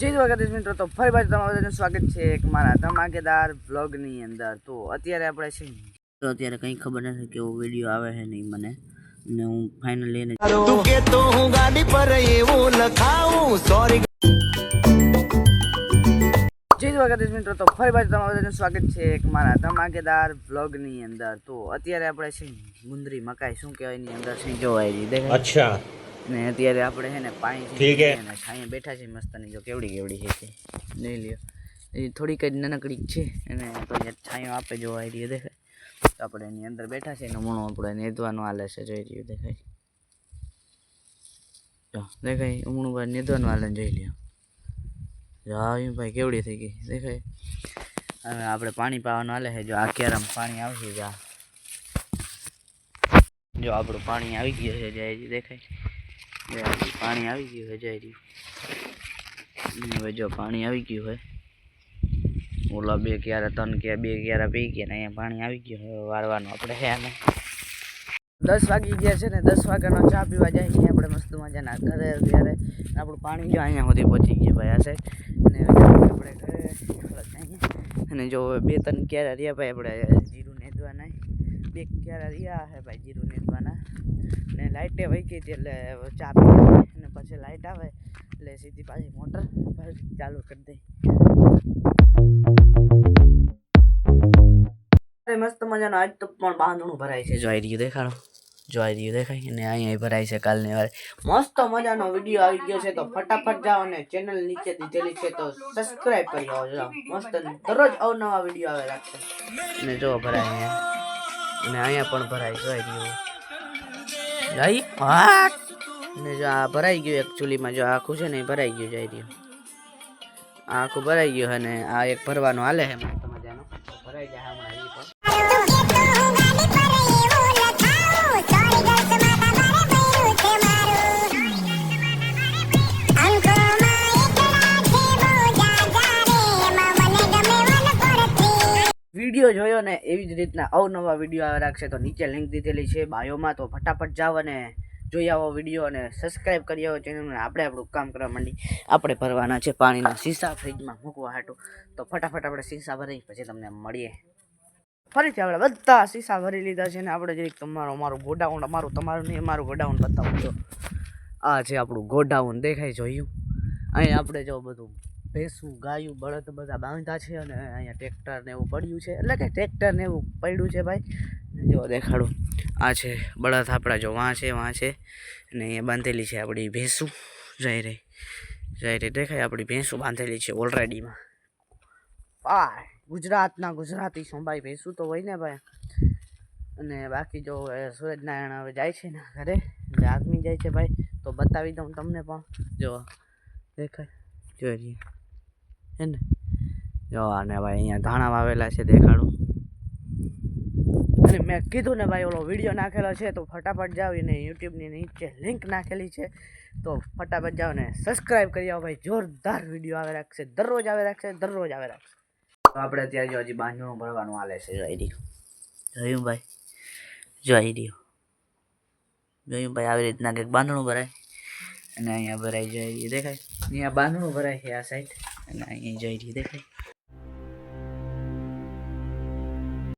જય દ્વારકાધીશ મિત્રો તો ફરી પાછું તમારું સ્વાગત છે એક મારા ધમાકેદાર વ્લોગની અંદર. તો અત્યારે આપણે છે તો અત્યારે કંઈ ખબર નથી કેવો વીડિયો આવે છે નહીં મને. ને હું ફાઇનલી એને તું કે તો હું ગાડી પર એવું લખાઉં સોરી જય દ્વારકાધીશ મિત્રો તો ફરી પાછું તમારું સ્વાગત છે એક મારા ધમાકેદાર વ્લોગની અંદર. તો અત્યારે આપણે છે મુંદરી મકાઈ શું કહેવાય એની અંદર? છે જોવાય દેખાય અચ્છા. ને અત્યારે આપણે છે ને પાણી ઠીક છે અહીંયા બેઠા છે મસ્તની જો કેવડી કેવડી છે તે. લઈ લ્યો. એ થોડીક જ નાનકડી છે અને તો છાંયો આપે જોવા આવી રહ્યો દેખાય. તો આપણે એની અંદર બેઠા છે ને મૂણું આપણે નેદવાનું હાલે છે જોઈ રહ્યું દેખાય. જો દેખાય ઉમણું ભાઈ નેદવાનું હાલે જોઈ લ્યો. જાવી ભાઈ કેવડી થઈ ગઈ દેખાય. હવે આપણે પાણી પાવાનું હાલે છે. જો આ કેરમ પાણી આવશે જા. જો આપણું પાણી આવી ગયું છે જાય દેખાય. પાણી આવી ગયું છે, જય હવે જો પાણી આવી ગયું હોય ઓલા બે ક્યારે, ત્રણ ક્યારે બે ક્યારે પી ગયા ને, અહીંયા પાણી આવી ગયું હવે વારવાનું આપણે હે ને દસ વાગી ગયા છે ને, દસ વાગ્યાનો ચા પીવા જાય છે, આપણે મસ્ત મજાના ઘરે ત્યારે. આપણું પાણી જો અહીંયા સુધી પહોંચી ગયું ભાઈ, આ સાઈડ. અને હવે આપણે ઘરે થોડાક જઈએ. અને જો હવે બે ત્રણ ક્યારે રહ્યા, ભાઈ, આપણે જીરું નેદવાના બે ક્યારે રહ્યા હે ભાઈ જીરું નેદવાના. ને લાઇટે વહી ગઈ હતી એટલે ચા પી અને પછી લાઇટ આવે એટલે સીધી પાછી મોટર ચાલુ કરી દઈ મસ્ત મજાનો આજ તો પણ બાંધણું ભરાય છે. જોઈ રહ્યું દેખાડો. જોઈ રહ્યું દેખાય અને અહીંયા ભરાય છે કાલની વારે. મસ્ત મજાનો વીડિયો આવી ગયો છે તો ફટાફટ જાઓ અને ચેનલ નીચે દીધેલી છે તો સબસ્ક્રાઇબ કરી આવો. મસ્ત દરરોજ અવનવા વીડિયો આવે રાખશે અને જો ભરાય અહીંયા. અને અહીંયા પણ ભરાય જોઈ રહ્યું લઈ? વાત ને જો આ ભરાઈ ગયું એકચ્યુઅલીમાં જો આખું છે ને એ ભરાઈ ગયું જઈ રહ્યું. આખું ભરાઈ ગયું અને આ એક ભરવાનું હાલે છે વીડિયો જોયો ને, એવી જ રીતના અવનવા વીડિયો આવે રાખશે, તો નીચે લિંક દીધેલી છે બાયોમાં, તો ફટાફટ જાઓ અને જોઈ આવો વીડિયો અને સબસ્ક્રાઇબ કરી આવો ચેનલને આપણે આપણું કામ કરવા માંડી. આપણે ભરવાના છે પાણીના સીસા ફ્રીજમાં મૂકવા હાટું. તો ફટાફટ આપણે સીસા ભરી પછી તમને મળીએ. ફરીથી આપણે બધા સીસા ભરી લીધા છે ને, આપણે જરીક તમારો મારું ગોડાઉન, અમારું તમારું નહીં મારું ગોડાઉન બતાવું. જો, આ છે આપણું ગોડાઉન દેખાય, જોયું? અહીં આપણે જો બધું ભેંસું, ગાયું, બળદ બધા બાંધતા છે અને અહીંયા ટ્રેક્ટર ને એવું પડ્યું છે. એટલે કે ટ્રેક્ટર ને એવું પડ્યું છે ભાઈ. જો દેખાડું. આ છે બળદ આપણા જો, વાં છે વાં છે. અને અહીંયા બાંધેલી છે આપણી ભેંસું. જઈ રહી જઈ રહી દેખાય આપણી ભેંસું બાંધેલી છે ઓલરેડીમાં ભાઈ ગુજરાતના ગુજરાતી સોંભાઈ ભેંસું તો હોય ને ભાઈ. અને બાકી જો સૂરજનારાયણ હવે જાય છે ને ઘરે આગમી જાય છે ભાઈ. તો બતાવી દઉં તમને પણ. જો, દેખાય. જોઈ હે ને? જો અને ભાઈ અહીંયા ધાણા વાવેલા છે દેખાડું. અને મેં કીધું ને ભાઈ, ઓલો વીડિયો નાખેલો છે તો ફટાફટ જાઓ એને યુટ્યુબની નીચે લિંક નાખેલી છે. તો ફટાફટ જાઓ ને સબસ્ક્રાઈબ કરી આવો ભાઈ. જોરદાર વીડિયો આવે રાખશે. દરરોજ આવે રાખશે, દરરોજ આવે રાખશે. તો આપણે અત્યારે જો હજી બાંધણું ભરવાનું હાલે છે. જોઈ રહ્યું જોયું ભાઈ? જોઈ રહ્યું જોયું ભાઈ આવી રીતના કંઈક બાંધણું ભરાય. અને અહીંયા ભરાઈ જાય દેખાય? અહીંયા બાંધણું ભરાય છે આ સાઈડ અને અહીંયા જઈ રહ્યું દેખાય